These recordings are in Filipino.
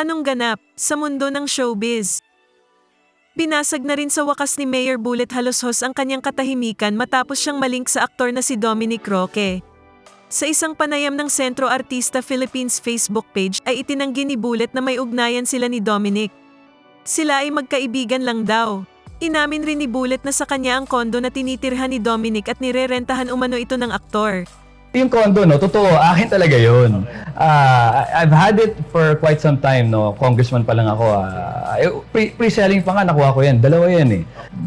Anong ganap sa mundo ng showbiz? Binasag na rin sa wakas ni Mayor Bullet Haloshos ang kanyang katahimikan matapos siyang malink sa aktor na si Dominic Roque. Sa isang panayam ng Sentro Artista Philippines Facebook page ay itinanggi ni Bullet na may ugnayan sila ni Dominic. Sila ay magkaibigan lang daw. Inamin rin ni Bullet na sa kanya ang kondo na tinitirhan ni Dominic at nirerentahan umano ito ng aktor. Yung condo, no, totoo, akin talaga yun. Ah, I've had it for quite some time, no. Congressman pa lang ako. pre- pre-selling pa nga, nakuha ko yan. Dalawa yan eh.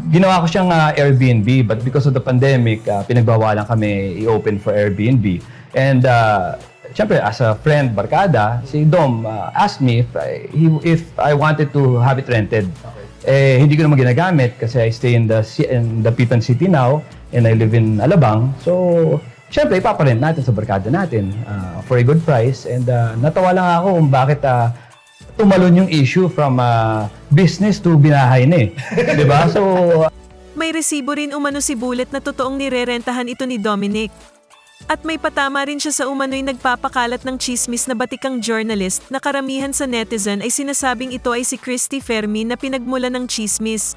Ginawa ko siyang ah, Airbnb, but because of the pandemic, ah, pinagbawalan kami i-open for Airbnb. And, uh, Siyempre, as a friend, barkada, si Dom ah, asked me if I, he- if I wanted to have it rented. Eh, hindi ko naman ginagamit kasi I stay in the, in the Pitan City now and I live in Alabang. So, Siyempre, ipaparent natin sa barkada natin ah, for a good price. And ah, natawa lang ako kung bakit ah, tumalon yung issue from ah, business to binahay na eh. Ba? So, May resibo rin umano si Bullet na totoong nirerentahan ito ni Dominic. At may patama rin siya sa umano'y nagpapakalat ng chismis na batikang journalist na karamihan sa netizen ay sinasabing ito ay si Christy Fermi na pinagmula ng chismis.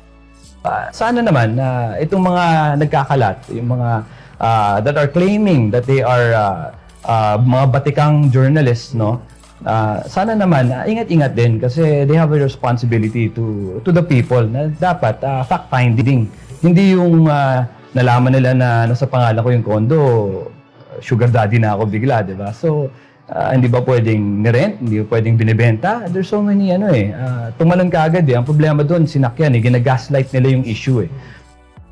ah, sana naman na itong mga nagkakalat, yung mga ah, that are claiming that they are ah, ah, mga batikang journalists, no? Ah, sana naman ah, ingat-ingat din kasi they have a responsibility to to the people na dapat ah, fact finding. Hindi yung ah, nalaman nila na nasa pangalan ko yung kondo, sugar daddy na ako bigla, 'di ba? So ah, hindi ba pwedeng ni-rent? Hindi ba pwedeng binibenta? There's so many ano eh. ah, tumalon ka agad eh. Ang problema doon, sinakyan eh. Ginagaslight nila yung issue eh.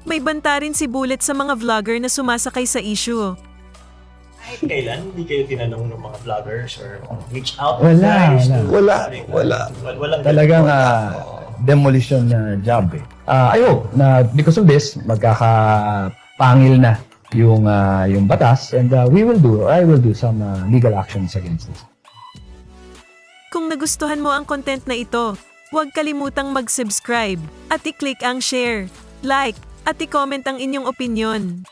May banta rin si Bullet sa mga vlogger na sumasakay sa issue. Kahit kailan, hindi kayo tinanong ng mga vloggers or reach out Wala, guys wala. to- Wala, wala. wal- Walang Talagang ah, demolition na job eh. Ah, I hope na because of this, magkakapangil na yung ah, yung batas and ah, we will do or I will do some ah, legal actions against this. Kung nagustuhan mo ang content na ito, huwag kalimutang mag-subscribe at i-click ang share, like, at i-comment ang inyong opinion.